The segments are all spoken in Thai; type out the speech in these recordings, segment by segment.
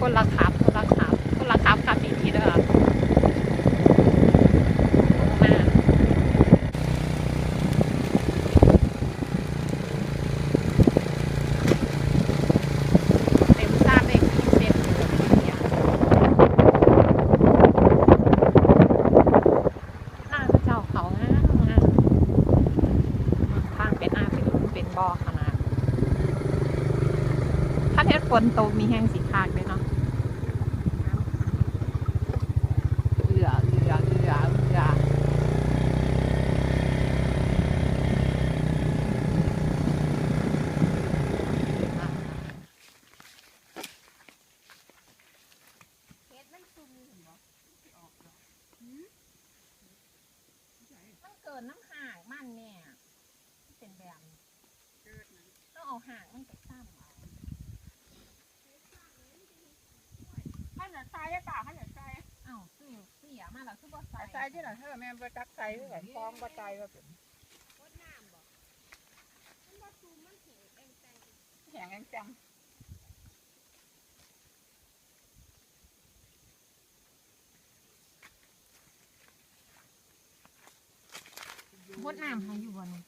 คนละครับคนละครับคนละครับครับอีกทีเด้อมาเต็มทราบเลขที่เต็มเนี่ยหน้าพระเจ้าเขางามงามทางเป็นอาเป็นเป็นบ่อขนาดถ้าเทศฝนตกมีแห้งสีคากด้วยเนาะเอือเอือเอือเอืออะ เฮ็ดมันซุ่มเห็นบ่ออกดอกหืมมั นเกิดน้ำห่างมันแม่มันเป็นแบบนี้ต้องเอาห่างมันไปซ้ำเอาข้าวเหนียวทรายได้เปล่าข้าวเหนียวทรายเอ้าซื้อเสียมาแล้วคือบ่ใส่ทรายที่ไหนเธอแม่ไปตักใส่ไว้ก่อนฟองบ่ใจว่าเป็นแข็งแรงจัง มดน้ำให้อยู่บ่เนี่ย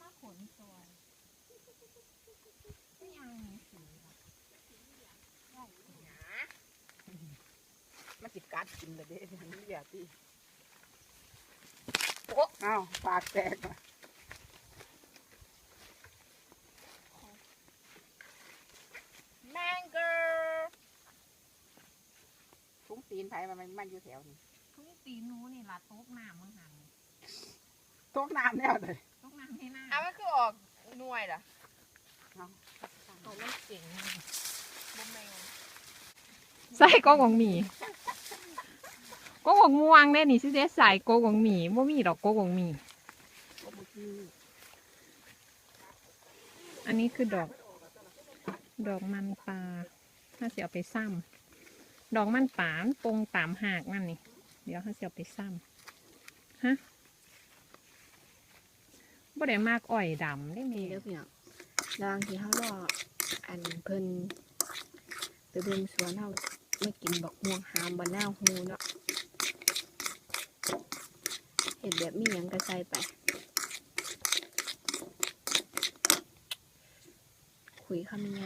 มาขนซอยไม่ยังมีสีล่ะ มาจิกัดกินเลยเด้นี่อย่าตีโอ้อ้าวปากแตกว่ะแมงเกอร์ทุงตีนไผมันมันอยู่แถวนี้ทุกตีหนูนี่ล่ะตกน้ำมึงหันตกน้ำแน่เลยตกน้ำให้หน้าอะมันคือออกหน่วยล่ะเขามันเก่งนะบ่แม่นใส่โกกของหมี โกกงม่วงได้นี่ซิเดใส่โกกงหมีบ่มีดอกโกกงหมี อันนี้คือดอก ดอกมันปลาถ้าเสียเอาไปซ้ำดอกมันป่ามันปงตามหากนั่นนี่ เดี๋ยวถ้าเสียเอาไปซ้ำฮะบ่ได้มากอ้อยดำได้มีเด้อพี่น้องระว่างที่เฮารออันเพิ่นไปเบิ่งสวนเฮาไม่กินบักม่วงหามบ่นาวฮูเนาะ เห็ดแบบมีหยังกระใส่ไป คุยคำยังไง